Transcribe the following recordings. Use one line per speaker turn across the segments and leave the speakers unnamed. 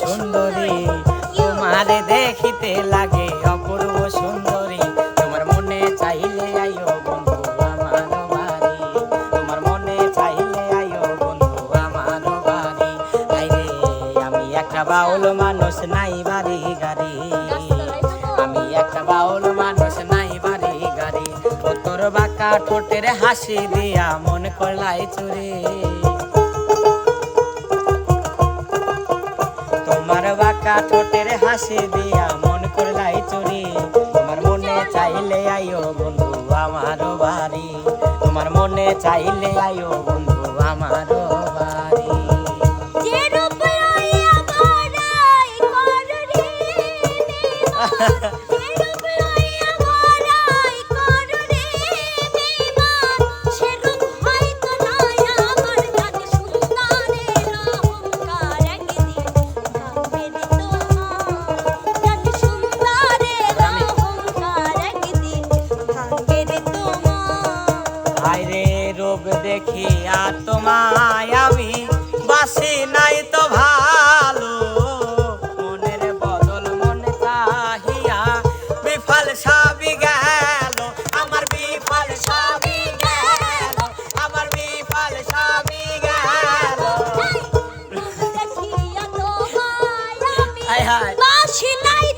সুন্দরী, তোমারে দেখিতে লাগে অপূর্ব সুন্দরী। তোমার মনে চাইলে আয়ো বন্ধু আমার বাড়ি। তোমার মনে চাইলে আয়ো বন্ধু আমার বাড়ি। আইরে, আমি একটা বাউল মানুষ, নাই বাড়ি গাড়ি। আমি একটা বাউল মানুষ, নাই বাড়ি গাড়ি। ও তোর বাঁকা ঠোঁটের হাসি দিয়া মন করলাই চুরি। আমার বাকা ঠোঁটের হাসি দিয়া মন করলাই চুরি। তোমার মনে চাইলে আইও বন্ধু আমার বাড়ি। তোমার মনে চাইলে আইও বন্ধু আমার বাসি নাই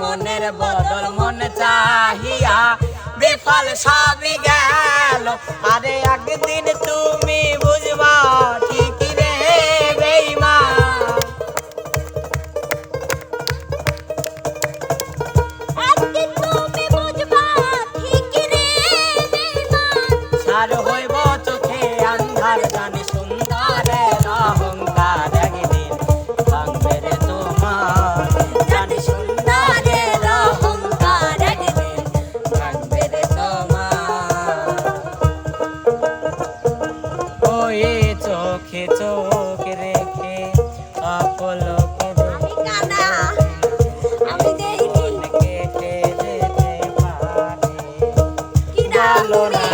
মনের বদল মন চাহিয়া বিফল সবই গেল। আরে একদিন তুমি বুঝবা ঠিক রে বেইমা। আর হয়ে color.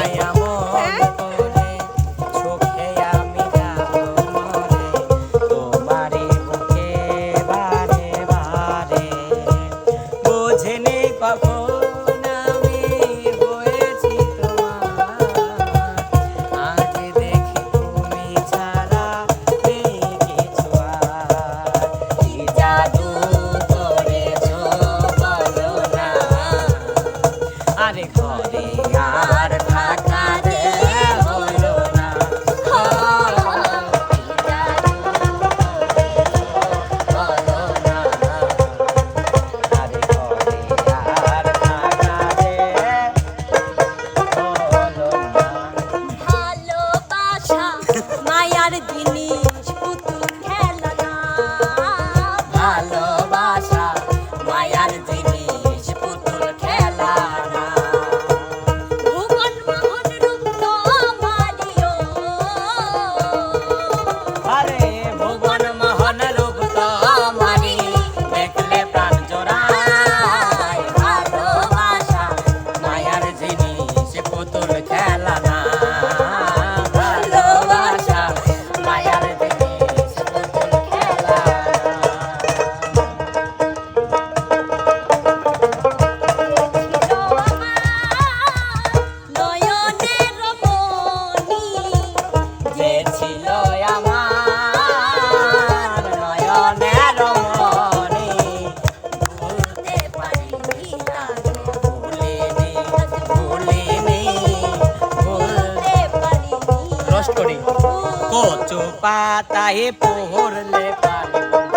কচু পাতায় পড়লে পানি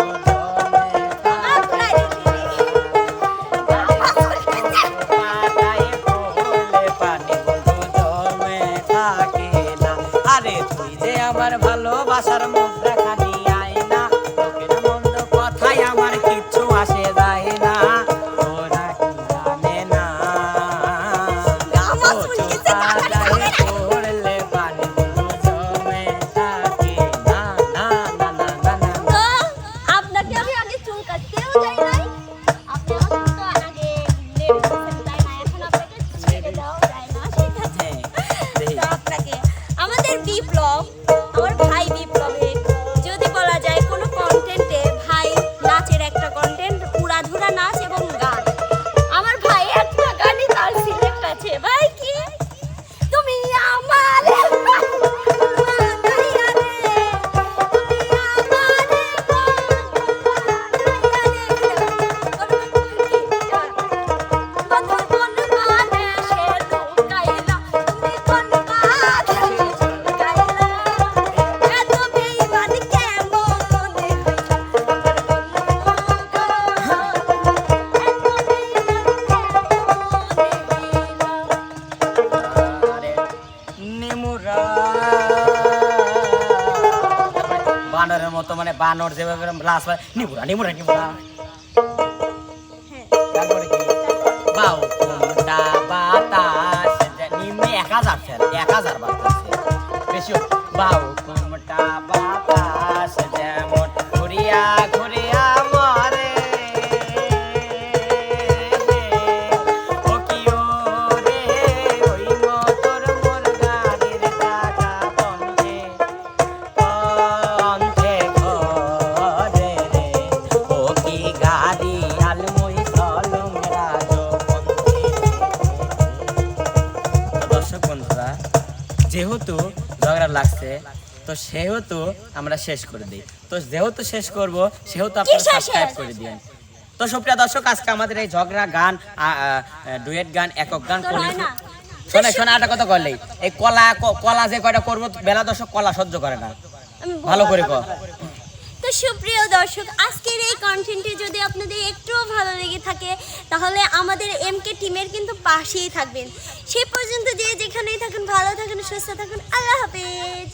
মতো মানে বানর যেভাবে লাশ হয় নিবুড়া নিবুড়া নিবুড়া বাউ বাতাস নিম্নে এক হাজার ফেল এক হাজার বাতাস। বেশি। বাউ তো সেহেতু আমরা শেষ করে দিই। তো যেহেতু শেষ করব সেহেতু আপনারা সাবস্ক্রাইব করে দিন তো সুপ্রিয় দর্শক আজকে আমাদের এই ঝগড়া গান ডুয়েট গান একক গান। শোনে শোনে একটা কথা করলেই এই কলা কলা যে কয়টা করব বেলা দর্শক কলা সহ্য করে না। ভালো করে ক।
তো সুপ্রিয় দর্শক আজকের এই কন্টেন্টটি যদি আপনাদের একটুও ভালো লেগে থাকে তাহলে আমাদের এমকে টিমের কিন্তু পাশেই থাকবেন। সেই পর্যন্ত যে যেখানেই থাকুন ভালো থাকুন সুস্থ থাকুন আল্লাহ হাফেজ।